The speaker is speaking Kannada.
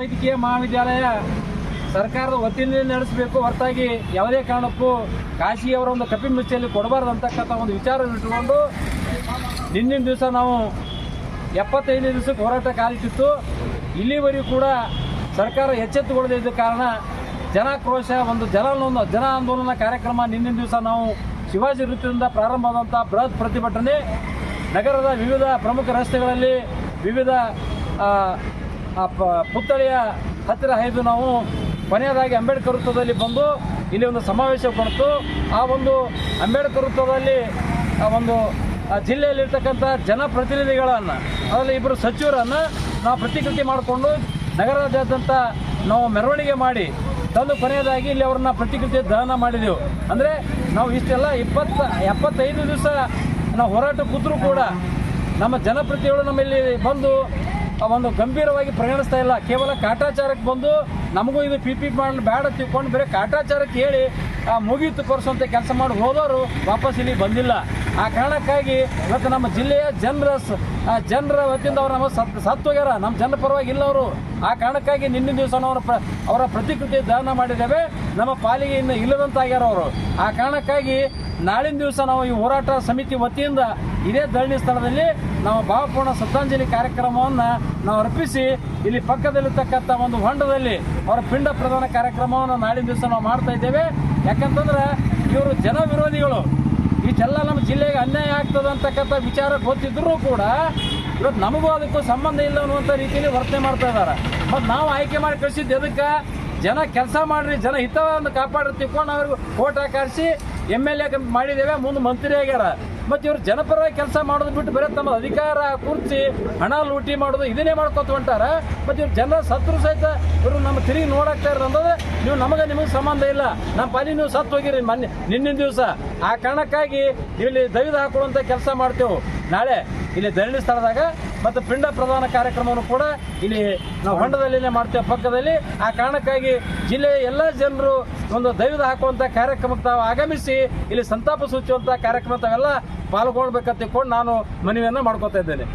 ವೈದ್ಯಕೀಯ ಮಹಾವಿದ್ಯಾಲಯ ಸರ್ಕಾರದ ವತಿಯಿಂದ ನಡೆಸಬೇಕು. ಹೊರತಾಗಿ ಯಾವುದೇ ಕಾರಣಕ್ಕೂ ಕಾಶಿಯವರ ಒಂದು ಕಪಿ ಮುಚ್ಚಲ್ಲಿ ಕೊಡಬಾರ್ದು ಅಂತಕ್ಕಂಥ ಒಂದು ವಿಚಾರ ಇಟ್ಟುಕೊಂಡು ನಿನ್ನಿನ ದಿವಸ ನಾವು ಎಪ್ಪತ್ತೈದನೇ ದಿವಸಕ್ಕೆ ಹೋರಾಟ ಕಾಲಿಟ್ಟಿತ್ತು. ಇಲ್ಲಿವರೆಗೂ ಕೂಡ ಸರ್ಕಾರ ಎಚ್ಚೆತ್ತುಗೊಳ್ಳದೇ ಇದ್ದ ಕಾರಣ ಜನಾಕ್ರೋಶ ಒಂದು ಜನ ಜನ ಆಂದೋಲನ ಕಾರ್ಯಕ್ರಮ ನಿನ್ನಿನ ದಿವಸ ನಾವು ಶಿವಾಜಿ ವೃತ್ತಿಯಿಂದ ಪ್ರಾರಂಭವಾದಂಥ ಬೃಹತ್ ಪ್ರತಿಭಟನೆ. ನಗರದ ವಿವಿಧ ಪ್ರಮುಖ ರಸ್ತೆಗಳಲ್ಲಿ ವಿವಿಧ ಆ, ಪುತ್ಥಳಿಯ ಹತ್ತಿರ ಹೈದು ನಾವು ಕೊನೆಯದಾಗಿ ಅಂಬೇಡ್ಕರ್ ವೃತ್ತದಲ್ಲಿ ಬಂದು ಇಲ್ಲಿ ಒಂದು ಸಮಾವೇಶ ಕೊಡ್ತು. ಆ ಒಂದು ಅಂಬೇಡ್ಕರ್ ವೃತ್ತದಲ್ಲಿ ಆ ಒಂದು ಜಿಲ್ಲೆಯಲ್ಲಿರ್ತಕ್ಕಂಥ ಜನಪ್ರತಿನಿಧಿಗಳನ್ನು ಅದರಲ್ಲಿ ಇಬ್ಬರು ಸಚಿವರನ್ನು ನಾವು ಪ್ರತಿಕೃತಿ ಮಾಡಿಕೊಂಡು ನಗರದಾದ್ಯಂತ ನಾವು ಮೆರವಣಿಗೆ ಮಾಡಿ ತಂದು ಕೊನೆಯದಾಗಿ ಇಲ್ಲಿ ಅವ್ರನ್ನ ಪ್ರತಿಕೃತಿ ದಹನ ಮಾಡಿದೆವು. ಅಂದರೆ ನಾವು ಇಷ್ಟೆಲ್ಲ ಇಪ್ಪತ್ತ ಎಪ್ಪತ್ತೈದು ದಿವಸ ನಾವು ಹೋರಾಟ ಕೂತರೂ ಕೂಡ ನಮ್ಮ ಜನಪ್ರತಿಗಳು ನಮ್ಮಲ್ಲಿ ಬಂದು ಒಂದು ಗಂಭೀರವಾಗಿ ಪರಿಗಣಿಸ್ತಾ ಇಲ್ಲ. ಕೇವಲ ಕಾಟಾಚಾರಕ್ಕೆ ಬಂದು ನಮಗೂ ಇದು ಪಿ ಪಿ ಮಾಡಲು ಬೇಡ ತಿಳ್ಕೊಂಡು ಬೇರೆ ಕಾಟಾಚಾರಕ್ಕೆ ಹೇಳಿ ಮುಗೀತು ಕೊರಿಸುವಂಥ ಕೆಲಸ ಮಾಡಿ ಹೋದವರು ವಾಪಸ್ ಇಲ್ಲಿ ಬಂದಿಲ್ಲ. ಆ ಕಾರಣಕ್ಕಾಗಿ ಇವತ್ತು ನಮ್ಮ ಜಿಲ್ಲೆಯ ಜನರ ಜನರ ವತಿಯಿಂದ ಅವರು ನಮ್ಮ ಸತ್ ಸತ್ತೋಗ್ಯಾರ ನಮ್ಮ ಜನರ ಪರವಾಗಿ ಇಲ್ಲ ಅವರು. ಆ ಕಾರಣಕ್ಕಾಗಿ ನಿನ್ನೆ ದಿವಸ ಅವರ ಪ್ರ- ಅವರ ಪ್ರತಿಕೃತಿ ದಾನ ಮಾಡಿದ್ದೇವೆ. ನಮ್ಮ ಪಾಲಿಗೆ ಇಲ್ಲದಂತಾಗ್ಯಾರ ಅವರು. ಆ ಕಾರಣಕ್ಕಾಗಿ ನಾಳಿನ ದಿವಸ ನಾವು ಈ ಹೋರಾಟ ಸಮಿತಿ ವತಿಯಿಂದ ಇದೇ ಧರಣಿ ಸ್ಥಳದಲ್ಲಿ ನಾವು ಭಾವಪೂರ್ಣ ಶ್ರದ್ಧಾಂಜಲಿ ಕಾರ್ಯಕ್ರಮವನ್ನು ನಾವು ಅರ್ಪಿಸಿ, ಇಲ್ಲಿ ಪಕ್ಕದಲ್ಲಿರ್ತಕ್ಕಂಥ ಒಂದು ಹೊಂಡದಲ್ಲಿ ಅವರ ಪಿಂಡ ಪ್ರದಾನ ಕಾರ್ಯಕ್ರಮವನ್ನು ನಾಳಿನ ದಿವಸ ನಾವು ಮಾಡ್ತಾ ಇದ್ದೇವೆ. ಯಾಕಂತಂದ್ರೆ ಇವರು ಜನ ವಿರೋಧಿಗಳು ಇಷ್ಟೆಲ್ಲ ನಮ್ಮ ಜಿಲ್ಲೆಗೆ ಅನ್ಯಾಯ ಆಗ್ತದೆ ಅಂತಕ್ಕಂಥ ವಿಚಾರ ಗೊತ್ತಿದ್ರೂ ಕೂಡ ಇವತ್ತು ನಮಗೂ ಅದಕ್ಕೂ ಸಂಬಂಧ ಇಲ್ಲ ಅನ್ನುವಂಥ ರೀತಿಯಲ್ಲಿ ವರ್ತನೆ ಮಾಡ್ತಾ ಇದ್ದಾರೆ. ಮತ್ತು ನಾವು ಆಯ್ಕೆ ಮಾಡಿ ಕಳಿಸಿದ್ದು ಎದಕ್ಕೆ? ಜನ ಕೆಲಸ ಮಾಡ್ರಿ, ಜನ ಹಿತವನ್ನು ಕಾಪಾಡಿ ತಿಳ್ಕೊಂಡು ಅವ್ರಿಗೆ ಓಟ್ ಎಂ ಎಲ್ ಎ ಮಾಡಿದ್ದೇವೆ, ಮುಂದೆ ಮಂತ್ರಿ ಆಗ್ಯಾರ. ಮತ್ತು ಇವ್ರು ಜನಪರವಾಗಿ ಕೆಲಸ ಮಾಡೋದು ಬಿಟ್ಟು ಬರೀ ತಮ್ಮ ಅಧಿಕಾರ, ಕುರ್ಚಿ, ಹಣ ಲೂಟಿ ಮಾಡೋದು ಇದನ್ನೇ ಮಾಡ್ಕೊತ ಹೊಂಟಾರ. ಮತ್ತು ಇವ್ರು ಜನರ ಸತ್ರು ಸಹಿತ ಇವರು ನಮ್ಮ ತಿರುಗಿ ನೋಡಾಕ್ತಾ ಇರೋದು ಅಂದ್ರೆ ನೀವು ನಮಗೆ ನಿಮಗೆ ಸಂಬಂಧ ಇಲ್ಲ. ನಮ್ಮ ಪಾಲಿ ನೀವು ಸತ್ತು ಹೋಗಿರಿ ಮೊನ್ನೆ, ನಿನ್ನಿನ ದಿವಸ. ಆ ಕಾರಣಕ್ಕಾಗಿ ಇಲ್ಲಿ ದೈವದ ಹಾಕೊಳ್ಳುವಂಥ ಕೆಲಸ ಮಾಡ್ತೇವೆ. ನಾಳೆ ಇಲ್ಲಿ ಧರಣಿ ಸ್ಥಳದಾಗ ಮತ್ತು ಪಿಂಡ ಪ್ರದಾನ ಕಾರ್ಯಕ್ರಮವನ್ನು ಕೂಡ ಇಲ್ಲಿ ನಾವು ಹೊಂಡದಲ್ಲಿನೇ ಮಾಡ್ತೇವೆ. ಪಕ್ಕದಲ್ಲಿ ಆ ಕಾರಣಕ್ಕಾಗಿ ಜಿಲ್ಲೆಯ ಎಲ್ಲ ಜನರು ಒಂದು ದೈವದ ಹಾಕುವಂಥ ಕಾರ್ಯಕ್ರಮಕ್ಕೆ ತಾವು ಆಗಮಿಸಿ ಇಲ್ಲಿ ಸಂತಾಪ ಸೂಚಿಸುವಂಥ ಕಾರ್ಯಕ್ರಮ ತಾವೆಲ್ಲ ಪಾಲ್ಗೊಳ್ಬೇಕಂತ ತಿಳ್ಕೊಂಡು ನಾನು ಮನವಿಯನ್ನು ಮಾಡ್ಕೋತಾ ಇದ್ದೇನೆ.